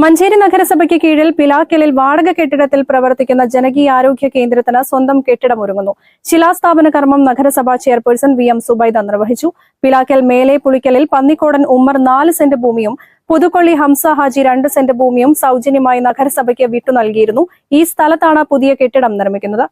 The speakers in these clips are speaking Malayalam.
മഞ്ചേരി നഗരസഭയ്ക്ക് കീഴിൽ പിലാക്കലിൽ വാടക കെട്ടിടത്തിൽ പ്രവർത്തിക്കുന്ന ജനകീയ ആരോഗ്യ കേന്ദ്രത്തിന് സ്വന്തം കെട്ടിടം ഒരുങ്ങുന്നു. ശിലാസ്ഥാപന കർമ്മം നഗരസഭാ ചെയർപേഴ്സൺ വി എം സുബൈദ നിർവഹിച്ചു. പിലാക്കൽ മേലെ പുളിക്കലിൽ പന്നിക്കോടൻ ഉമ്മർ നാല് സെന്റ് ഭൂമിയും പുതുക്കൊള്ളി ഹംസ ഹാജി രണ്ട് സെന്റ് ഭൂമിയും സൗജന്യമായി നഗരസഭയ്ക്ക് വിട്ടു നൽകിയിരുന്നു. ഈ സ്ഥലത്താണ് പുതിയ കെട്ടിടം നിർമ്മിക്കുന്നത്.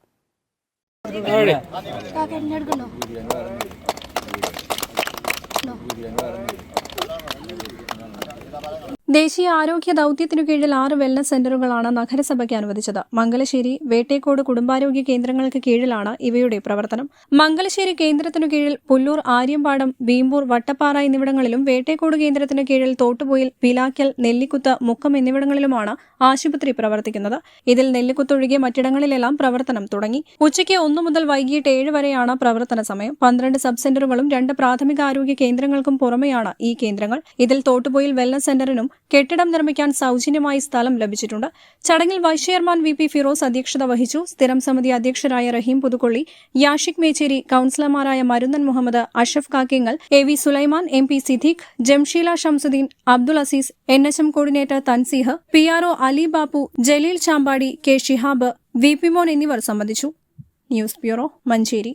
ദേശീയ ആരോഗ്യ ദൌത്യത്തിനു കീഴിൽ ആറ് വെൽനസ് സെന്ററുകളാണ് നഗരസഭയ്ക്ക് അനുവദിച്ചത്. മംഗലശ്ശേരി വേട്ടേക്കോട് കുടുംബാരോഗ്യ കേന്ദ്രങ്ങൾക്ക് കീഴിലാണ് ഇവയുടെ പ്രവർത്തനം. മംഗലശ്ശേരി കേന്ദ്രത്തിനു കീഴിൽ പുല്ലൂർ ആര്യമ്പാടം ബീമ്പൂർ വട്ടപ്പാറ എന്നിവിടങ്ങളിലും വേട്ടേക്കോട് കേന്ദ്രത്തിനു കീഴിൽ തോട്ടുപോയിൽ പിലാക്കൽ നെല്ലിക്കുത്ത് മുക്കം എന്നിവിടങ്ങളിലുമാണ് ആശുപത്രി പ്രവർത്തിക്കുന്നത്. ഇതിൽ നെല്ലിക്കുത്ത് ഒഴികെ മറ്റിടങ്ങളിലെല്ലാം പ്രവർത്തനം തുടങ്ങി. ഉച്ചയ്ക്ക് ഒന്നു മുതൽ വൈകിട്ട് ഏഴ് വരെയാണ് പ്രവർത്തന സമയം. പന്ത്രണ്ട് സബ് സെന്ററുകളും രണ്ട് പ്രാഥമിക ആരോഗ്യ കേന്ദ്രങ്ങൾക്കും പുറമെയാണ് ഈ കേന്ദ്രങ്ങൾ. ഇതിൽ തോട്ടുപോയിൽ വെൽനസ് സെന്ററിനും കെട്ടിടം നിർമ്മിക്കാൻ സൗജന്യമായി സ്ഥലം ലഭിച്ചിട്ടുണ്ട്. ചടങ്ങിൽ vice chairman V P Firoz അധ്യക്ഷത വഹിച്ചു. സ്ഥിരം സമിതി അധ്യക്ഷരായ Rahim Puthukkolli Yashik Mecheri കൌൺസിലർമാരായ Marunnan Muhammad Ashaf Kakkingal A V Sulaiman M P Siddique Jamsheela Shamsuddin Abdul Aziz N H M coordinator Tanseeh P R O Ali Bappu Jaleel Champadi K Shihab V P Mon എന്നിവർ സംബന്ധിച്ചു. News bureau Manjeri.